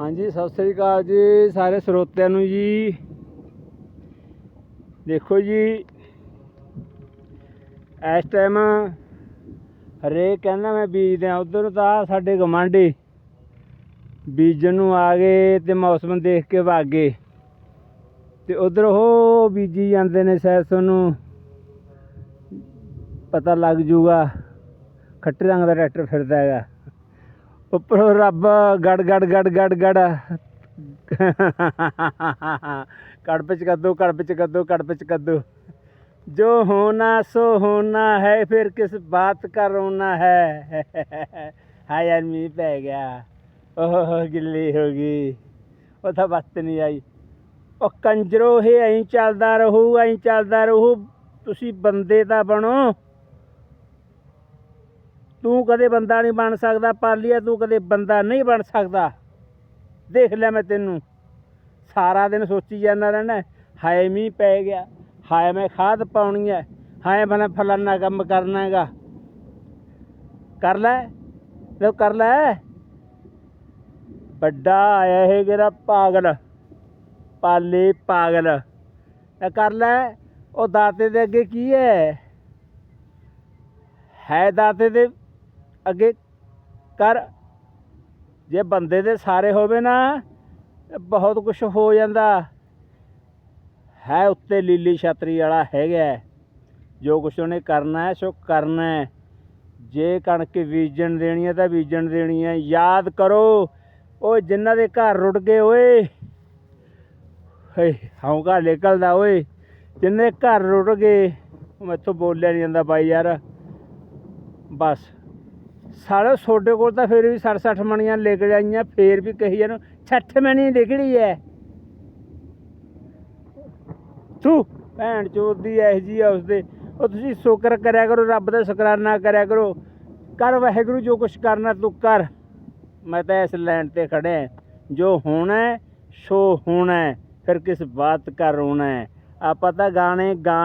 ਹਾਂਜੀ, ਸਤਿ ਸ੍ਰੀ ਅਕਾਲ ਜੀ ਸਾਰੇ ਸਰੋਤਿਆਂ ਨੂੰ ਜੀ। ਦੇਖੋ ਜੀ, ਇਸ ਟਾਈਮ ਹਰੇਕ ਕਹਿੰਦਾ ਮੈਂ ਬੀਜਦਾ, ਉਧਰ ਤਾਂ ਸਾਡੇ ਗਮਾਂਡੀ ਬੀਜਣ ਨੂੰ ਆ ਗਏ ਤੇ ਮੌਸਮ ਦੇਖ ਕੇ ਭਾਗੇ ਤੇ ਉਧਰ ਉਹ ਬੀਜੀ ਜਾਂਦੇ ਨੇ ਸ਼ਾਇਦ ਤੁਹਾਨੂੰ ਪਤਾ ਲੱਗ ਜੂਗਾ, ਖੱਟੇ ਰੰਗ ਦਾ ਟਰੈਕਟਰ ਫਿਰਦਾ ਹੈਗਾ। ਉੱਪਰੋਂ ਰੱਬ ਗੜ ਗੜ ਗੜ ਗੜ ਗੜ। ਕੜਪ ਚ ਕੱਦੋ, ਕੜਪ ਚ ਕੱਦੂ, ਕੜਪ ਚ ਕੱਦੂ। ਜੋ ਹੋਣਾ ਸੋ ਹੋਣਾ ਹੈ, ਫਿਰ ਕਿਸ ਬਾਤ ਦਾ ਰੋਣਾ ਹੈ? ਹਾਂ ਯਾਰ ਮੀਂਹ ਪੈ ਗਿਆ। ਓਹ ਗਿੱਲੀ ਹੋ ਗਈ। ਉਹ ਤਾਂ ਬਸ ਨਹੀਂ ਆਈ। ਉਹ ਕੰਜਰੋ ਹੈ ਐਂ ਚੱਲਦਾ ਰਹੂ, ਐਂ ਚੱਲਦਾ ਰਹੂ। ਤੁਸੀਂ ਬੰਦੇ ਤਾਂ ਬਣੋ। ਤੂੰ ਕਦੇ ਬੰਦਾ ਨਹੀਂ ਬਣ ਸਕਦਾ, ਪਾਲੀਆ, ਤੂੰ ਕਦੇ ਬੰਦਾ ਨਹੀਂ ਬਣ ਸਕਦਾ। ਦੇਖ ਲਿਆ ਮੈਂ ਤੈਨੂੰ। ਸਾਰਾ ਦਿਨ ਸੋਚੀ ਜਾਂਦਾ ਰਹਿਣਾ, ਹਾਏ ਮੀਂਹ ਪੈ ਗਿਆ, ਹਾਏ ਮੈਂ ਖਾਦ ਪਾਉਣੀ ਹੈ ਹਾਏ ਮੈਂ ਫਲਾਨਾ ਕੰਮ ਕਰਨਾ ਹੈਗਾ। ਕਰ ਲੈ ਲੋ ਕਰ ਲੈ। ਵੱਡਾ ਆਇਆ ਇਹ ਜਿਹੜਾ ਪਾਗਲ, ਪਾਲੇ ਪਾਗਲ। ਇਹ ਕਰ ਲੈ, ਉਹ ਦਾਤੇ ਦੇ ਅੱਗੇ ਕੀ ਹੈ ਹੈ ਦਾਤੇ ਦੇ ਅੱਗੇ ਕਰ। ਜੇ ਬੰਦੇ ਦੇ ਸਾਰੇ ਹੋਵੇ ਨਾ, ਬਹੁਤ ਕੁਝ ਹੋ ਜਾਂਦਾ। ਹੈ ਉੱਤੇ ਲੀਲੀ ਛਤਰੀ ਵਾਲਾ ਹੈਗਾ ਜੋ ਕੁਝ ਉਹਨੇ ਕਰਨਾ ਹੈ, ਸੋ ਕਰਨਾ ਹੈ। ਜੇ ਕਣਕ ਬੀਜਣ ਦੇਣੀ ਹੈ ਤਾਂ ਬੀਜਣ ਦੇਣੀ ਹੈ। ਯਾਦ ਕਰੋ ਉਹ ਜਿਨ੍ਹਾਂ ਦੇ ਘਰ ਰੁੜ ਗਏ ਓਏ। ਹੇ ਹੌਂਕਾ ਨਿਕਲਦਾ ਓਏ। ਜਿੰਨੇ ਘਰ ਰੁੜ ਗਏ, ਉਹ ਮੈਥੋਂ ਬੋਲਿਆ ਨਹੀਂ ਜਾਂਦਾ ਬਾਈ ਯਾਰ। ਬਸ। ਸਾਲੇ ਤੁਹਾਡੇ ਕੋਲ ਤਾਂ ਫਿਰ ਵੀ 60 60 ਮਣੀਆਂ ਲਿਖ ਜਾਈਆਂ, ਫੇਰ ਵੀ ਕਹੀ ਜਾਨ 60 ਮਣੀ ਨਿਕਲੀ ਐ। ਤੂੰ ਭੈਣ ਚੋਦ ਦੀ ਐ ਜੀ ਆ ਉਸਦੇ। ਉਹ ਤੁਸੀਂ ਸ਼ੁਕਰ ਕਰਿਆ ਕਰੋ, ਰੱਬ ਦਾ ਸ਼ੁਕਰਾਨਾ ਕਰਿਆ ਕਰੋ। ਕਰ ਵਾਹਿਗੁਰੂ, ਜੋ ਕੁਛ ਕਰਨਾ ਤੂੰ ਕਰ। ਮੈਂ ਤਾਂ ਇਸ ਲੈਣ ਤੇ ਖੜਿਆ। ਜੋ ਹੋਣਾ ਸੋ ਹੋਣਾ ਫਿਰ ਕਿਸ ਬਾਤ ਕਰ ਰੋਣਾ ਆਪਾਂ ਤਾਂ ਗਾਣੇ ਗਾ